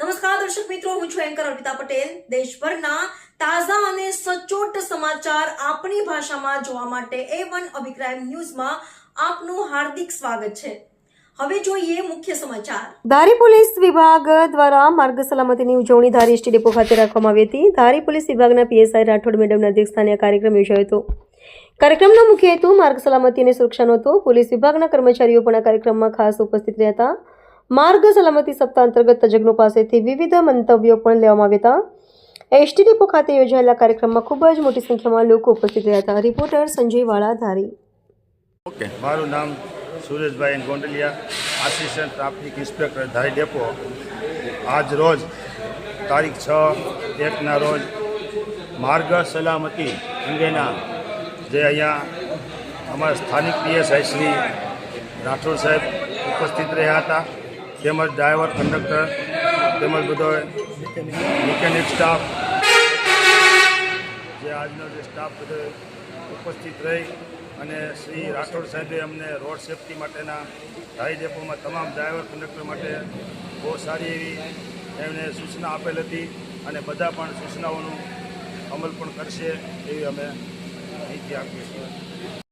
નમસ્કાર, દર્શક મિત્રો, હું છું એન્કર અર્પિતા પટેલ. દેશભરના તાજા અને સચોટ સમાચાર આપણી ભાષામાં જોવા માટે એ વન અભિપ્રાય ન્યૂઝમાં આપનું હાર્દિક સ્વાગત છે. હવે જોઈએ મુખ્ય સમાચાર. ધારી પોલીસ વિભાગ દ્વારા માર્ગ સલામતીની ઉજવણી ધારી એસટી ડેપો ખાતે રાખવામાં આવી હતી. ધારી પોલીસ વિભાગના પીએસઆઈ રાઠોડ મેડમના અધ્યક્ષસ્થાને આ કાર્યક્રમ યોજાયો હતો. કાર્યક્રમનો મુખ્ય હેતુ માર્ગ સલામતી અને સુરક્ષાનો હતો. પોલીસ વિભાગના કર્મચારીઓ પણ આ કાર્યક્રમમાં ખાસ ઉપસ્થિત રહ્યા હતા. માર્ગ સલામતી સપ્તાહ અંતર્ગત તજજ્ઞો પાસેથી વિવિધ મંતવ્યો પણ લેવામાં આવ્યા હતા. એસટી ડેપો ખાતે યોજાયેલા કાર્યક્રમમાં ખૂબ જ મોટી સંખ્યામાં લોકો ઉપસ્થિત રહ્યા હતા. રિપોર્ટર સંજય વાળા ધારી ઓકે. મારું નામ Sureshbhai Gondaliya assistant traffic inspector Dhari depot. આજ રોજ તારીખ છ, એકના રોજ માર્ગ સલામતી અંગેના જે અહીંયા અમારા સ્થાનિક પીએસઆઈ શ્રી રાઠોડ સાહેબ ઉપસ્થિત રહ્યા હતા. તેમજ ડ્રાઈવર, કંડક્ટર, તેમજ બધો મિકેનિક સ્ટાફ, જે આજનો જે સ્ટાફ બધો ઉપસ્થિત રહી અને શ્રી રાઠોડ સાહેબે અમને રોડ સેફટી માટેના ધારી ડેપોમાં તમામ ડ્રાઈવર, કંડક્ટર માટે બહુ સારી એવી એમને સૂચના આપેલ હતી અને બધા પણ સૂચનાઓનું અમલ પણ કરશે એવી અમે માહિતી આપીએ છીએ.